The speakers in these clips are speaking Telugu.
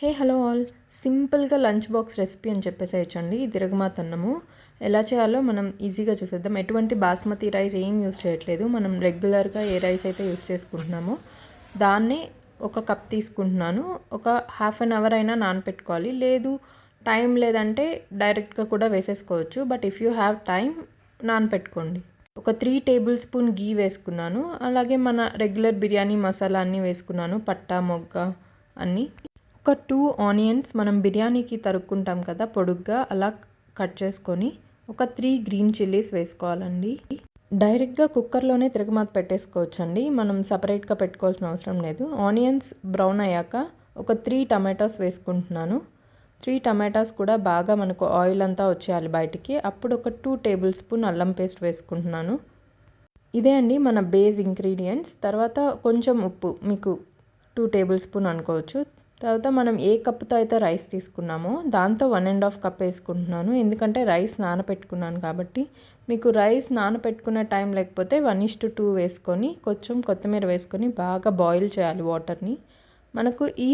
Hey hello all. సింపుల్గా లంచ్ బాక్స్ రెసిపీ అని చెప్పేసేయచ్చండి తిరగమాత అన్నము ఎలా చేయాలో మనం ఈజీగా చూసేద్దాం. ఎటువంటి బాస్మతి రైస్ ఏం యూస్ చేయట్లేదు. మనం రెగ్యులర్గా ఏ రైస్ అయితే యూస్ చేసుకుంటున్నామో దాన్నే ఒక కప్ తీసుకుంటున్నాను. ఒక హాఫ్ అన్ అవర్ అయినా నానపెట్టుకోవాలి. లేదు టైం లేదంటే డైరెక్ట్గా కూడా వేసేసుకోవచ్చు. But if you have time నానపెట్టుకోండి. ఒక త్రీ టేబుల్ స్పూన్ గీ వేసుకున్నాను. అలాగే మన రెగ్యులర్ బిర్యానీ మసాలా అన్నీ వేసుకున్నాను. పట్టా మొగ్గ అన్నీ. ఒక టూ ఆనియన్స్ మనం బిర్యానీకి తరుక్కుంటాం కదా పొడుగ్గా అలా కట్ చేసుకొని ఒక త్రీ గ్రీన్ చిల్లీస్ వేసుకోవాలండి. డైరెక్ట్గా కుక్కర్లోనే తిరగమాత పెట్టేసుకోవచ్చండి. మనం సపరేట్గా పెట్టుకోవాల్సిన అవసరం లేదు. ఆనియన్స్ బ్రౌన్ అయ్యాక ఒక త్రీ టమాటోస్ వేసుకుంటున్నాను. త్రీ టమాటాస్ కూడా బాగా మనకు ఆయిల్ అంతా వచ్చేయాలి బయటికి. అప్పుడు ఒక టూ టేబుల్ స్పూన్ అల్లం పేస్ట్ వేసుకుంటున్నాను. ఇదే అండి మన బేస్ ఇంగ్రీడియంట్స్. తర్వాత కొంచెం ఉప్పు మీకు టూ టేబుల్ స్పూన్ అనుకోవచ్చు. తర్వాత మనం ఏ కప్పుతో అయితే రైస్ తీసుకున్నామో దాంతో వన్ అండ్ హాఫ్ కప్ వేసుకుంటున్నాను. ఎందుకంటే రైస్ నానపెట్టుకున్నాను కాబట్టి మీకు రైస్ నానపెట్టుకున్న టైం లేకపోతే వన్ ఇస్ టు టూ వేసుకొని కొంచెం కొత్తిమీర వేసుకొని బాగా బాయిల్ చేయాలి వాటర్ని. మనకు ఈ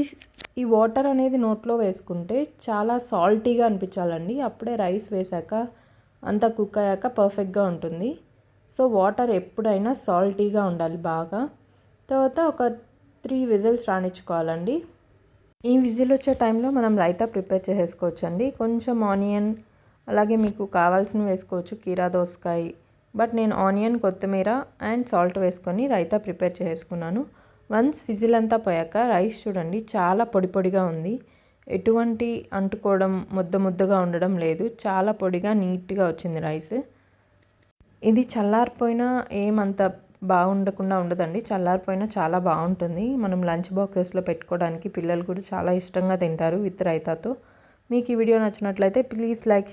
ఈ వాటర్ అనేది నోట్లో వేసుకుంటే చాలా సాల్టీగా అనిపించాలండి. అప్పుడే రైస్ వేసాక అంతా కుక్ అయ్యాక పర్ఫెక్ట్గా ఉంటుంది. సో వాటర్ ఎప్పుడైనా సాల్టీగా ఉండాలి బాగా. తర్వాత ఒక త్రీ విజిల్స్ రాణించుకోవాలండి. ఈ విజిల్ వచ్చే టైంలో మనం రైతా ప్రిపేర్ చేసుకోవచ్చండి కొంచెం ఆనియన్ అలాగే మీకు కావాల్సిన వేసుకోవచ్చు కీరా దోసకాయ. బట్ నేను ఆనియన్ కొత్తిమీర అండ్ సాల్ట్ వేసుకొని రైతా ప్రిపేర్ చేసుకున్నాను వన్స్ విజిల్ అంతా పోయాక రైస్ చూడండి చాలా పొడి పొడిగా ఉంది. ఎటువంటి అంటుకోవడం ముద్ద ముద్దగా ఉండడం లేదు. చాలా పొడిగా నీట్గా వచ్చింది రైస్. ఇది చల్లారిపోయినా ఏమంత బాగుండకుండా ఉండదండి. చల్లారిపోయినా చాలా బాగుంటుంది. మనం లంచ్ బాక్సెస్లో పెట్టుకోవడానికి పిల్లలు కూడా చాలా ఇష్టంగా తింటారు విత్ రైతాతో. మీకు ఈ వీడియో నచ్చినట్లయితే ప్లీజ్ లైక్